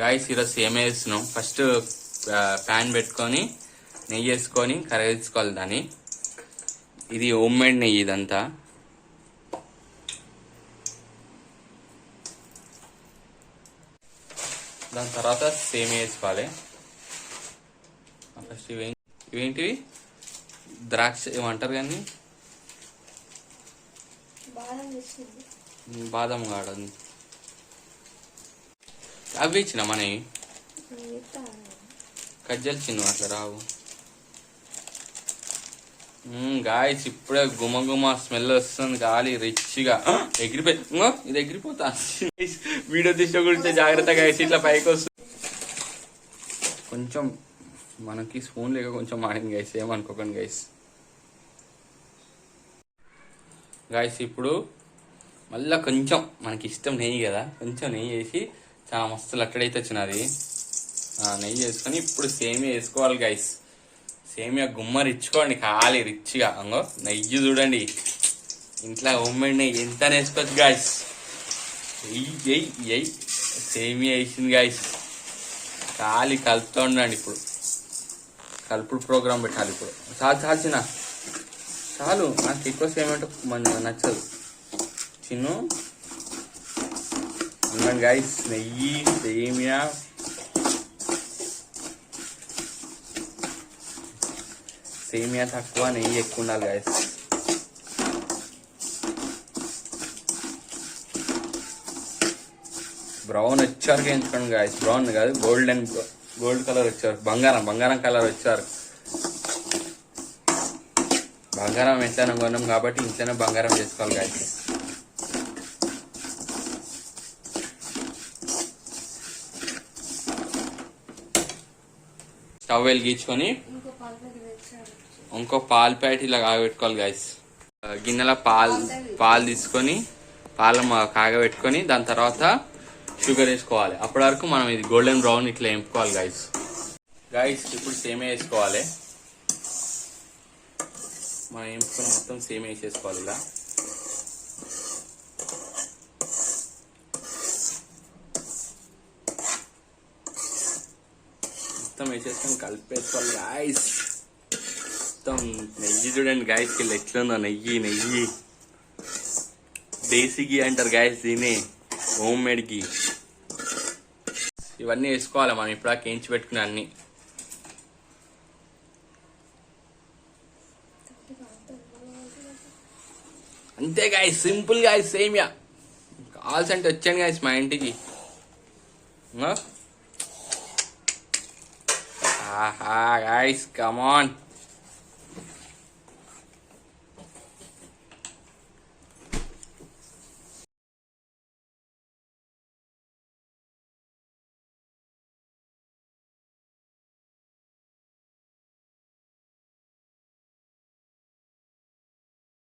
Guys ఈరోజు same వేస్తున్నాం. First pan పెట్టుకొని నెయ్యి వేసుకొని కరిగించుకోవాలి దాన్ని. ఇది హోమ్ మేడ్ నెయ్యి ఇదంతా. దాని తర్వాత సేమ్ వేసుకోవాలి. ఫస్ట్ ఇవి ఇవేంటివి ద్రాక్ష ఏమంటారు కానీ. బాదం కాడదు అవి ఇచ్చిన మనవి? కజ్జలు చిన్న అట్లా రావు. గాయస్ ఇప్పుడే గుమ గుమ స్మెల్ వస్తుంది గాలి రిచ్గా. ఎగిరిపోయి ఇంగో, ఇది ఎగిరిపోతా. వీడియో తీసిన గురించి జాగ్రత్తగా వేసి ఇట్లా పైకి వస్తుంది కొంచెం మనకి స్పూన్ లేక కొంచెం మాడింది గైస్ ఏమనుకోకండి గైస్ గాయస్ ఇప్పుడు మళ్ళా కొంచెం మనకి ఇష్టం నెయ్యి కదా కొంచెం నెయ్యి వేసి చాలా మస్తు లట్టడైతే వచ్చినది. నెయ్యి వేసుకొని ఇప్పుడు సేమియా వేసుకోవాలి గైస్ సేమియా గుమ్మ రిచ్చుకోండి ఖాళీ రిచ్గా అంగో నెయ్యి చూడండి. ఇంట్లో హోమ్మేడ్ నెయ్యి ఎంత వేసుకోవచ్చు గాయస్ ఎయ్యి ఎయ్యి ఎయ్యి సేమియా వేసింది గాయస్ ఖాళీ కలుపుతూ ఉండండి ఇప్పుడు. కలుపుడు ప్రోగ్రామ్ పెట్టాలి ఇప్పుడు. చాలు చాలు చిన్న. చాలు. నాకు ఎక్కువ సేమియా మంచిగా నచ్చదు. చిన్ను. ఉండండి గాయస్ నెయ్యి సేమియా సేమియా తక్కువ నెయ్యి ఎక్కువ ఉండాలి గాయస్ బ్రౌన్ వచ్చారు ఎంచుకోండి గాయస్ బ్రౌన్ కాదు గోల్డెన్ గోల్డ్ కలర్ వచ్చారు బంగారం బంగారం కలర్ వచ్చారు బంగారం ఎట్లైనా కొన్నాం కాబట్టి ఇంట్లోనే బంగారం చేసుకోవాలి గాయస్ టవెల్ గీచుకొని ఇంకో పాలు ప్యాకెట్ ఇలా కాగబెట్టుకోవాలి గాయస్ గిన్నెలో పాలు పాలు తీసుకొని పాలు కాగబెట్టుకొని దాని తర్వాత షుగర్ వేసుకోవాలి. అప్పటి వరకు మనం ఇది గోల్డెన్ బ్రౌన్ ఇట్లా వేపుకోవాలి గాయస్ గాయస్ ఇప్పుడు సేమే వేసుకోవాలి. మనం వేపుకొని మొత్తం సేమ్ వేసేసుకోవాలి ఇలా. మొత్తం వేసేసుకొని కలిపేసుకోవాలి గాయస్ మొత్తం నెయ్యి చూడండి గాయస్కి ఎట్లుందో నెయ్యి నెయ్యి. దేశీ గీ అంటారు గాయస్ దీని హోమ్ మేడ్ గీ ఇవన్నీ వేసుకోవాలి మనం? ఇప్పుడు కేంచి పెట్టుకునే అన్ని. అంతే గాయస్ సింపుల్ గాయస్ సేమియా. కాల్స్ అంటే వచ్చాను గాయస్ మా ఇంటికి. ha ha guys come on.